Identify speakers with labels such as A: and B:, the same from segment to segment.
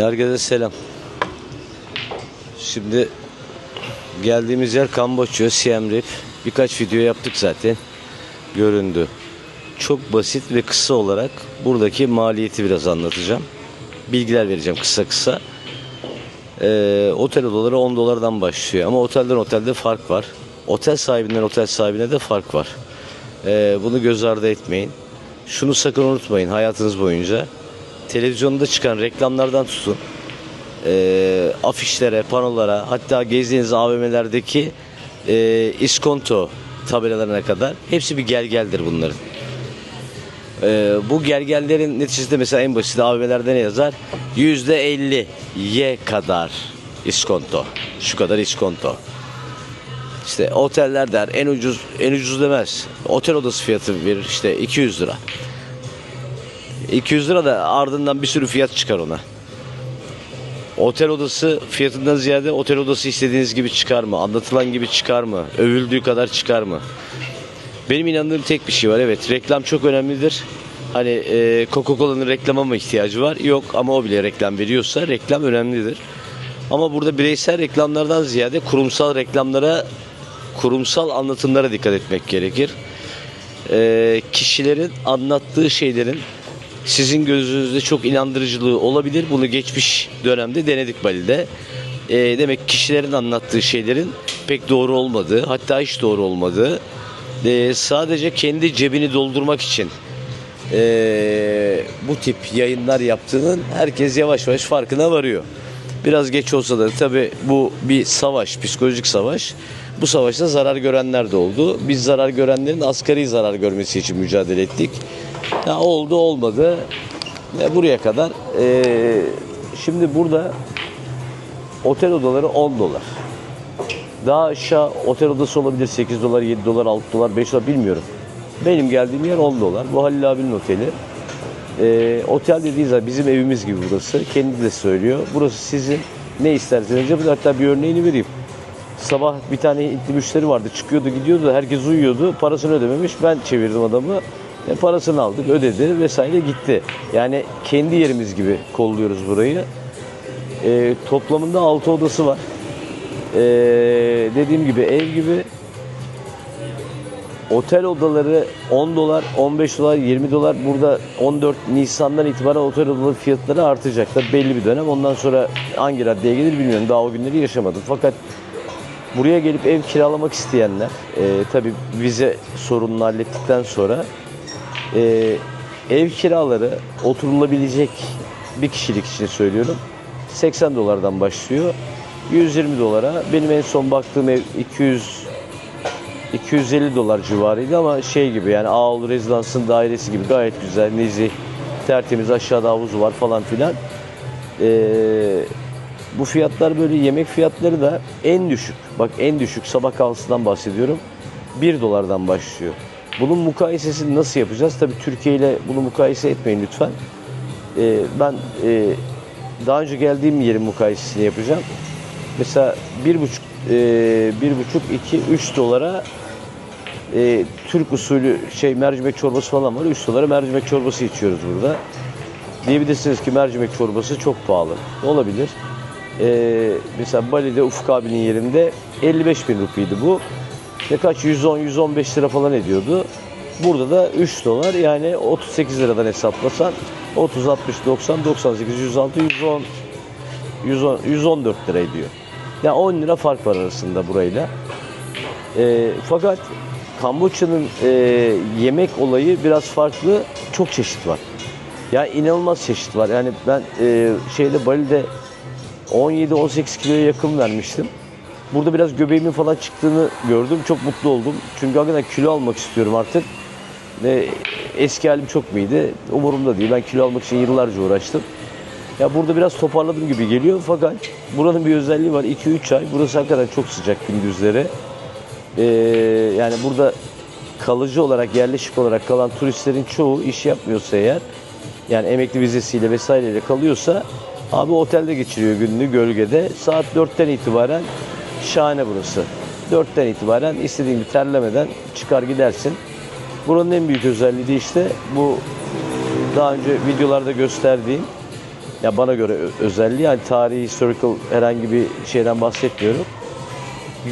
A: Herkese selam. Şimdi geldiğimiz yer Kamboçya, Siem Reap. Birkaç video yaptık zaten. Göründü. Çok basit ve kısa olarak buradaki maliyeti biraz anlatacağım. Bilgiler vereceğim kısa kısa. Ee, otel odaları 10 dolardan başlıyor ama otelden otelde fark var. Otel sahibinden otel sahibine de fark var. Ee, bunu göz ardı etmeyin. Şunu sakın unutmayın hayatınız boyunca. Televizyonda çıkan reklamlardan tutun. Ee, afişlere, panolara hatta gezdiğiniz AVM'lerdeki e, iskonto tabelalarına kadar hepsi bir gelgeldir bunların. Ee, bu gergellerin neticesinde mesela en basit AVM'lerde ne yazar? %50 ye kadar iskonto. Şu kadar iskonto. İşte oteller der en ucuz en ucuz demez. Otel odası fiyatı verir işte 200 lira. 200 lira da ardından bir sürü fiyat çıkar ona. Otel odası fiyatından ziyade otel odası istediğiniz gibi çıkar mı? Anlatılan gibi çıkar mı? Övüldüğü kadar çıkar mı? Benim inandığım tek bir şey var. Evet reklam çok önemlidir. Hani e, Coca-Cola'nın reklama mı ihtiyacı var? Yok ama o bile reklam veriyorsa reklam önemlidir. Ama burada bireysel reklamlardan ziyade kurumsal reklamlara, kurumsal anlatımlara dikkat etmek gerekir. E, kişilerin anlattığı şeylerin sizin gözünüzde çok inandırıcılığı olabilir. Bunu geçmiş dönemde denedik Bali'de. E, demek kişilerin anlattığı şeylerin pek doğru olmadığı, hatta hiç doğru olmadığı, e, sadece kendi cebini doldurmak için e, bu tip yayınlar yaptığının herkes yavaş yavaş farkına varıyor. Biraz geç olsa da tabi bu bir savaş, psikolojik savaş. Bu savaşta zarar görenler de oldu. Biz zarar görenlerin asgari zarar görmesi için mücadele ettik. Ya oldu olmadı. Ve buraya kadar. E, şimdi burada otel odaları 10 dolar. Daha aşağı otel odası olabilir 8 dolar, 7 dolar, 6 dolar, 5 dolar bilmiyorum. Benim geldiğim yer 10 dolar. Bu Halil abinin oteli. Ee, otel dediği zaman bizim evimiz gibi burası. Kendi de söylüyor. Burası sizin ne isterseniz yapın. Hatta bir örneğini vereyim. Sabah bir tane Hintli müşteri vardı. Çıkıyordu gidiyordu. Herkes uyuyordu. Parasını ödememiş. Ben çevirdim adamı. E, parasını aldık. Ödedi vesaire gitti. Yani kendi yerimiz gibi kolluyoruz burayı. E, toplamında 6 odası var. Ee, dediğim gibi ev gibi otel odaları 10 dolar, 15 dolar, 20 dolar. Burada 14 Nisan'dan itibaren otel odaları fiyatları artacak da belli bir dönem. Ondan sonra hangi raddeye gelir bilmiyorum. Daha o günleri yaşamadım. Fakat buraya gelip ev kiralamak isteyenler e, tabii vize sorununu hallettikten sonra e, ev kiraları oturulabilecek bir kişilik için söylüyorum. 80 dolardan başlıyor. 120 dolara. Benim en son baktığım ev 200 250 dolar civarıydı ama şey gibi yani Ağol Rezidans'ın dairesi gibi gayet güzel, nezih, tertemiz aşağıda havuzu var falan filan. Ee, bu fiyatlar böyle yemek fiyatları da en düşük. Bak en düşük sabah kahvaltısından bahsediyorum. 1 dolardan başlıyor. Bunun mukayesesini nasıl yapacağız? Tabii Türkiye ile bunu mukayese etmeyin lütfen. Ee, ben e, daha önce geldiğim yerin mukayesesini yapacağım. Mesela bir buçuk, e, bir buçuk, iki, üç dolara e, Türk usulü şey mercimek çorbası falan var. Üç dolara mercimek çorbası içiyoruz burada. Diyebilirsiniz ki mercimek çorbası çok pahalı. Olabilir. E, mesela Bali'de Ufuk abinin yerinde 55 bin rupiydi bu. Ne kaç? 110-115 lira falan ediyordu. Burada da 3 dolar yani 38 liradan hesaplasan 30, 60, 90, 98, 106, 110, 110 114 lira ediyor. Yani 10 lira fark var arasında burayla. E, fakat Kamboçya'nın e, yemek olayı biraz farklı. Çok çeşit var. Yani inanılmaz çeşit var. Yani ben e, şeyde Bali'de 17-18 kiloya yakın vermiştim. Burada biraz göbeğimin falan çıktığını gördüm. Çok mutlu oldum. Çünkü hakikaten kilo almak istiyorum artık. Ve eski halim çok miydi? Umurumda değil. Ben kilo almak için yıllarca uğraştım. Ya burada biraz toparladım gibi geliyor fakat buranın bir özelliği var. 2-3 ay. Burası hakikaten çok sıcak gündüzleri. Ee, yani burada kalıcı olarak, yerleşik olarak kalan turistlerin çoğu iş yapmıyorsa eğer yani emekli vizesiyle vesaireyle kalıyorsa abi otelde geçiriyor gününü gölgede. Saat 4'ten itibaren şahane burası. 4'ten itibaren istediğin gibi terlemeden çıkar gidersin. Buranın en büyük özelliği de işte bu daha önce videolarda gösterdiğim Ya bana göre özelliği yani tarihi, historical herhangi bir şeyden bahsetmiyorum.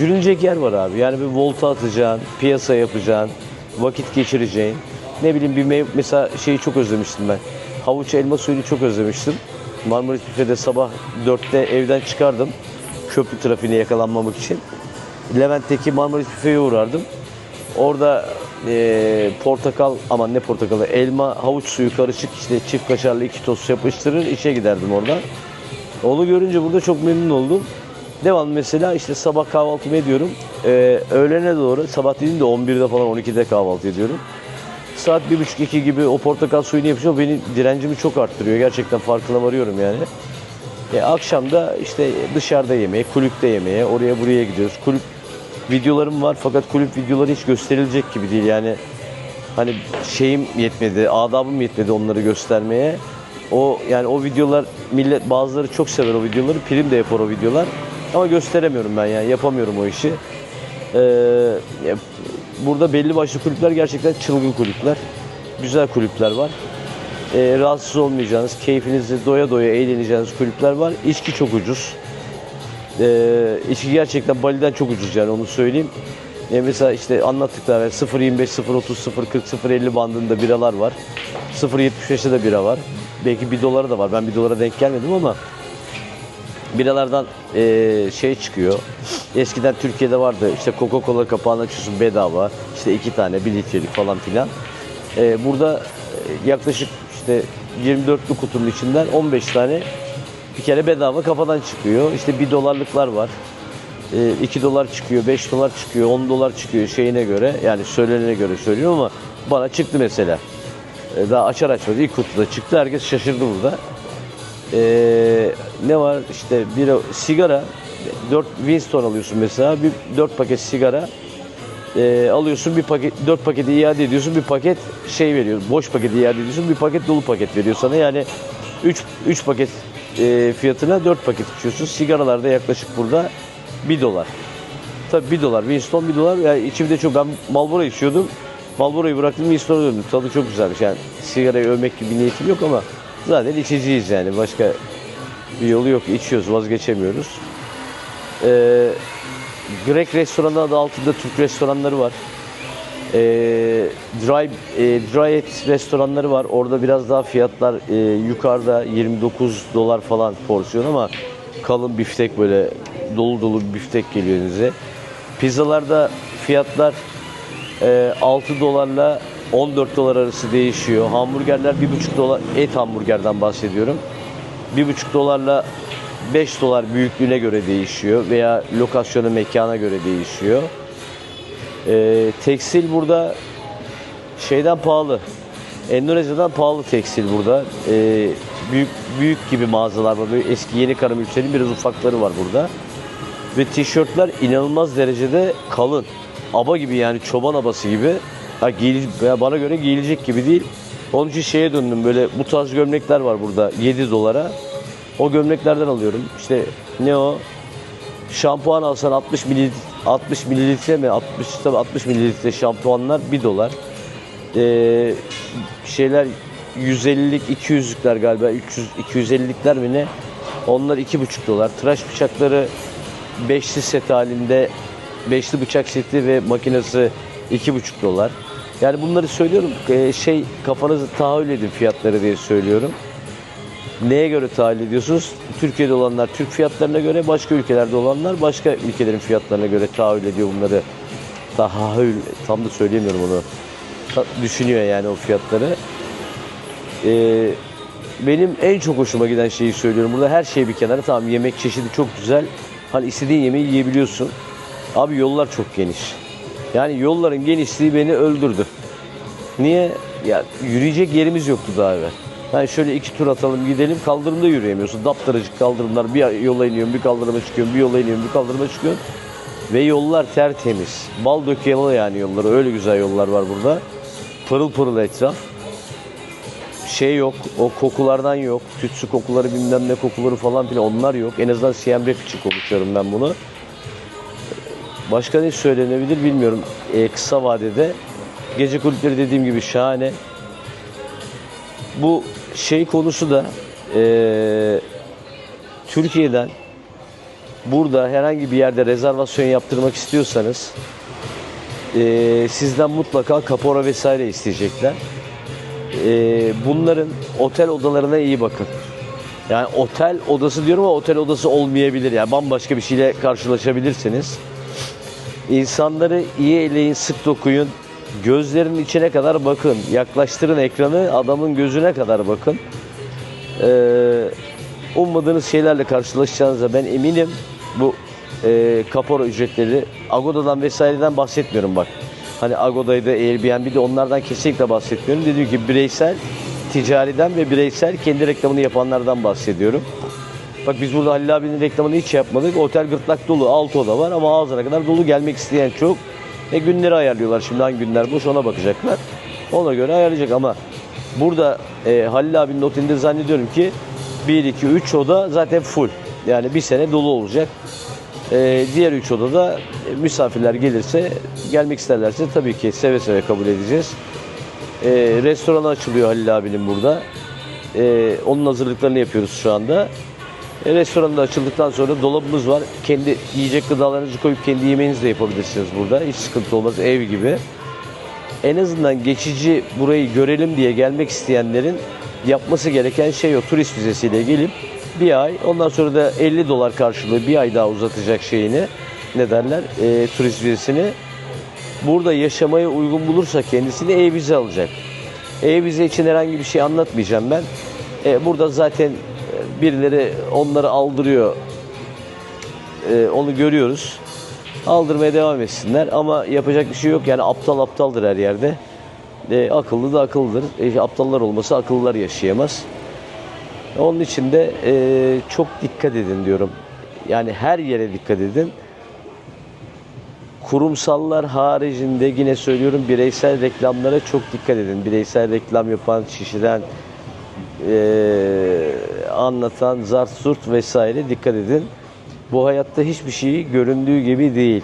A: Yürünecek yer var abi. Yani bir volta atacaksın, piyasa yapacaksın, vakit geçireceğin. Ne bileyim bir mev- mesela şeyi çok özlemiştim ben. Havuç elma suyunu çok özlemiştim. Marmaris Büfe'de sabah 4'te evden çıkardım. Köprü trafiğine yakalanmamak için. Levent'teki Marmaris Büfe'ye uğrardım. Orada eee, portakal, aman ne portakalı, elma, havuç suyu karışık işte çift kaşarlı iki tost yapıştırır işe giderdim oradan. Onu görünce burada çok memnun oldum. Devamlı mesela işte sabah kahvaltımı ediyorum. Ee, öğlene doğru, sabah dediğim de 11'de falan 12'de kahvaltı ediyorum. Saat 1.30-2 gibi o portakal suyunu yapıyorum. Benim direncimi çok arttırıyor. Gerçekten farkına varıyorum yani. E, akşam da işte dışarıda yemeğe, kulüpte yemeğe, oraya buraya gidiyoruz. Kulüp videolarım var fakat kulüp videoları hiç gösterilecek gibi değil. Yani hani şeyim yetmedi, adabım yetmedi onları göstermeye. O yani o videolar millet bazıları çok sever o videoları. Prim de yapar o videolar. Ama gösteremiyorum ben yani yapamıyorum o işi. Ee, burada belli başlı kulüpler gerçekten çılgın kulüpler. Güzel kulüpler var. Ee, rahatsız olmayacağınız, keyfinizi doya doya eğleneceğiniz kulüpler var. İçki çok ucuz. Ee, içki gerçekten Bali'den çok ucuz yani onu söyleyeyim. E mesela işte anlattık daha evvel 0.25, 0.30, 0.40, 0.50 bandında biralar var. 0.75'te de bira var. Belki 1 dolara da var. Ben 1 dolara denk gelmedim ama biralardan e, şey çıkıyor. Eskiden Türkiye'de vardı. İşte Coca-Cola kapağını açıyorsun bedava. İşte iki tane, bir litrelik falan filan. E, burada e, yaklaşık işte 24'lü kutunun içinden 15 tane bir kere bedava kafadan çıkıyor. İşte 1 dolarlıklar var. 2 dolar çıkıyor, 5 dolar çıkıyor, 10 dolar çıkıyor şeyine göre. Yani söylenene göre söylüyorum ama bana çıktı mesela. E, Daha açar açmadı ilk kutuda çıktı. Herkes şaşırdı burada. Ee, ne var işte bir sigara 4 Winston alıyorsun mesela bir 4 paket sigara ee, alıyorsun bir paket 4 paketi iade ediyorsun bir paket şey veriyor boş paketi iade ediyorsun bir paket dolu paket veriyor sana. Yani 3 3 paket e, fiyatına 4 paket içiyorsun. Sigaralarda yaklaşık burada 1 dolar. Tabi 1 dolar Winston 1 dolar. Yani içimde çok ben Marlboro içiyordum. Marlboro'yu bıraktım Winston'a döndüm. Tadı çok güzelmiş. Yani sigarayı övmek gibi bir niyetim yok ama zaten içiciyiz yani. Başka bir yolu yok. İçiyoruz vazgeçemiyoruz. Ee, Grek restoranı adı altında Türk restoranları var. Ee, dry, e, dry et restoranları var. Orada biraz daha fiyatlar e, yukarıda 29 dolar falan porsiyon ama kalın biftek böyle dolu dolu biftek geliyor önünüze. Pizzalarda fiyatlar e, 6 dolarla 14 dolar arası değişiyor. Hamburgerler 1,5 dolar et hamburgerden bahsediyorum. 1,5 dolarla 5 dolar büyüklüğüne göre değişiyor veya lokasyonu mekana göre değişiyor. Ee, tekstil burada şeyden pahalı. Endonezya'dan pahalı tekstil burada. Ee, büyük büyük gibi mağazalar var. Eski yeni karım ülkenin biraz ufakları var burada. Ve tişörtler inanılmaz derecede kalın. Aba gibi yani çoban abası gibi. Ha, giyil, bana göre giyilecek gibi değil. Onun için şeye döndüm böyle bu tarz gömlekler var burada 7 dolara. O gömleklerden alıyorum. İşte ne o? Şampuan alsan 60 mililitre 60 mililitre mi? 60 tabii 60 mililitre şampuanlar 1 dolar. Ee, şeyler 150'lik 200'lükler galiba 300 250'likler mi ne? Onlar 2,5 dolar. Tıraş bıçakları beşli set halinde beşli bıçak seti ve makinesi 2,5 dolar. Yani bunları söylüyorum. Ee, şey kafanızı tahayyül edin fiyatları diye söylüyorum. Neye göre tahayyül ediyorsunuz? Türkiye'de olanlar Türk fiyatlarına göre, başka ülkelerde olanlar başka ülkelerin fiyatlarına göre tahayyül ediyor bunları. Tahayyül, tam da söyleyemiyorum onu. Ta- düşünüyor yani o fiyatları. Ee, benim en çok hoşuma giden şeyi söylüyorum. Burada her şey bir kenara. Tamam yemek çeşidi çok güzel. Hani istediğin yemeği yiyebiliyorsun. Abi yollar çok geniş. Yani yolların genişliği beni öldürdü. Niye? Ya yürüyecek yerimiz yoktu daha evvel. Yani şöyle iki tur atalım gidelim kaldırımda yürüyemiyorsun. Daptaracık kaldırımlar bir yola iniyorum bir kaldırıma çıkıyorum bir yola iniyorum bir kaldırıma çıkıyorum. Ve yollar tertemiz. Bal döküyalı yani yolları öyle güzel yollar var burada. Pırıl pırıl etraf. Şey yok o kokulardan yok. Tütsü kokuları bilmem ne kokuları falan filan onlar yok. En azından Reap için konuşuyorum ben bunu. Başka ne söylenebilir bilmiyorum. Ee, kısa vadede gece kulüpleri dediğim gibi şahane. Bu şey konusu da Ee, Türkiye'den burada herhangi bir yerde rezervasyon yaptırmak istiyorsanız ee, sizden mutlaka kapora vesaire isteyecekler. Ee, bunların otel odalarına iyi bakın. Yani otel odası diyorum ama otel odası olmayabilir. Yani bambaşka bir şeyle karşılaşabilirsiniz. İnsanları iyi eleyin, sık dokuyun. Gözlerinin içine kadar bakın. Yaklaştırın ekranı, adamın gözüne kadar bakın. Ee, ummadığınız şeylerle karşılaşacağınıza ben eminim. Bu e, kapora ücretleri, Agoda'dan vesaireden bahsetmiyorum bak. Hani Agoda'ydı, Airbnb'de onlardan kesinlikle bahsetmiyorum. Dediğim gibi bireysel, ticariden ve bireysel kendi reklamını yapanlardan bahsediyorum. Bak biz burada Halil abinin reklamını hiç yapmadık. Otel gırtlak dolu, alt oda var ama ağzına kadar dolu gelmek isteyen çok. E günleri ayarlıyorlar şimdi hangi günler boş ona bakacaklar. Ona göre ayarlayacak ama burada e, Halil abinin otelinde zannediyorum ki 1, 2, 3 oda zaten full. Yani bir sene dolu olacak. E, diğer 3 odada e, misafirler gelirse, gelmek isterlerse tabii ki seve seve kabul edeceğiz. E, restoranı açılıyor Halil abinin burada. E, onun hazırlıklarını yapıyoruz şu anda. Restoran açıldıktan sonra dolabımız var. Kendi yiyecek gıdalarınızı koyup kendi yemeğinizi de yapabilirsiniz burada. Hiç sıkıntı olmaz ev gibi. En azından geçici burayı görelim diye gelmek isteyenlerin yapması gereken şey o turist vizesiyle gelip bir ay ondan sonra da 50 dolar karşılığı bir ay daha uzatacak şeyini ne derler e, turist vizesini burada yaşamaya uygun bulursa kendisini e-vize alacak. E-vize için herhangi bir şey anlatmayacağım ben. E, burada zaten birileri onları aldırıyor. E, onu görüyoruz. Aldırmaya devam etsinler ama yapacak bir şey yok. Yani aptal aptaldır her yerde. E, akıllı da akıllıdır. E, aptallar olmasa akıllılar yaşayamaz. Onun için de e, çok dikkat edin diyorum. Yani her yere dikkat edin. Kurumsallar haricinde yine söylüyorum bireysel reklamlara çok dikkat edin. Bireysel reklam yapan, şişiren, e, anlatan, zart surt vesaire dikkat edin. Bu hayatta hiçbir şey göründüğü gibi değil.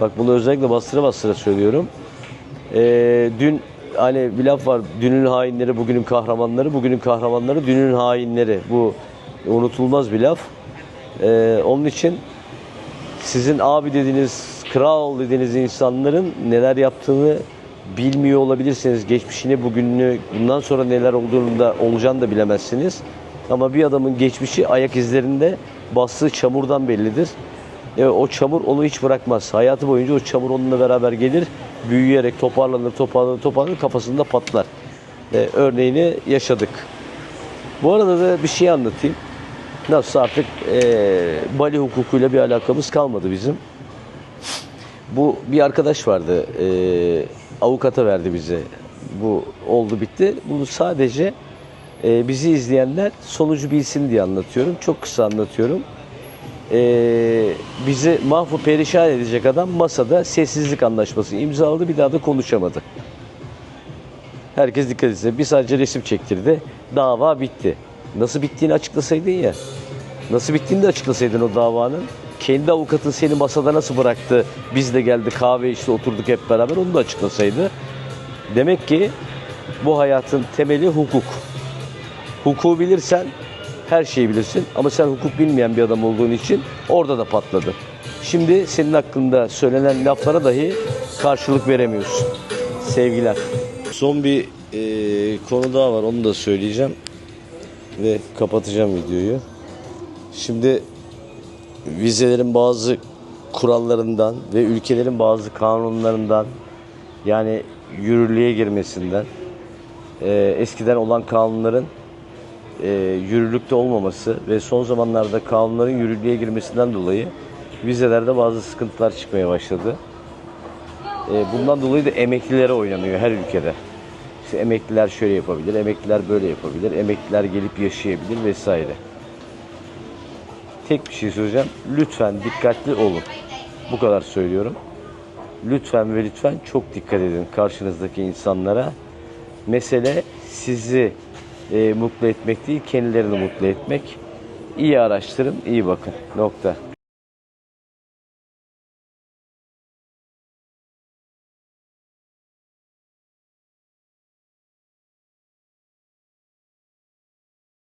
A: Bak bunu özellikle bastıra bastıra söylüyorum. E, dün hani bir laf var. Dünün hainleri bugünün kahramanları, bugünün kahramanları dünün hainleri. Bu unutulmaz bir laf. E, onun için sizin abi dediğiniz, kral dediğiniz insanların neler yaptığını bilmiyor olabilirsiniz. Geçmişini, bugününü, bundan sonra neler olduğunu da olacağını da bilemezsiniz. Ama bir adamın geçmişi ayak izlerinde bastığı çamurdan bellidir. E, o çamur onu hiç bırakmaz. Hayatı boyunca o çamur onunla beraber gelir. Büyüyerek toparlanır, toparlanır, toparlanır, kafasında patlar. E, örneğini yaşadık. Bu arada da bir şey anlatayım. Nasıl artık e, Bali hukukuyla bir alakamız kalmadı bizim. Bu bir arkadaş vardı. E, avukata verdi bize. Bu oldu bitti. Bunu sadece e, bizi izleyenler sonucu bilsin diye anlatıyorum. Çok kısa anlatıyorum. E, bizi mahvu perişan edecek adam masada sessizlik anlaşması imzaladı. Bir daha da konuşamadı. Herkes dikkat etsin. Bir sadece resim çektirdi. Dava bitti. Nasıl bittiğini açıklasaydın ya. Nasıl bittiğini de açıklasaydın o davanın. Kendi avukatın seni masada nasıl bıraktı, biz de geldik kahve içti oturduk hep beraber onu da açıklasaydı. Demek ki bu hayatın temeli hukuk. Hukuku bilirsen her şeyi bilirsin ama sen hukuk bilmeyen bir adam olduğun için orada da patladı. Şimdi senin hakkında söylenen laflara dahi karşılık veremiyorsun. Sevgiler. Son bir e, konu daha var onu da söyleyeceğim ve kapatacağım videoyu. Şimdi vizelerin bazı kurallarından ve ülkelerin bazı kanunlarından yani yürürlüğe girmesinden e, eskiden olan kanunların e, yürürlükte olmaması ve son zamanlarda kanunların yürürlüğe girmesinden dolayı vizelerde bazı sıkıntılar çıkmaya başladı. E, bundan dolayı da emeklilere oynanıyor her ülkede. İşte emekliler şöyle yapabilir, emekliler böyle yapabilir, emekliler gelip yaşayabilir vesaire. Tek bir şey söyleyeceğim. Lütfen dikkatli olun. Bu kadar söylüyorum. Lütfen ve lütfen çok dikkat edin karşınızdaki insanlara. Mesele sizi e, mutlu etmek değil, kendilerini mutlu etmek. İyi araştırın, iyi bakın. Nokta.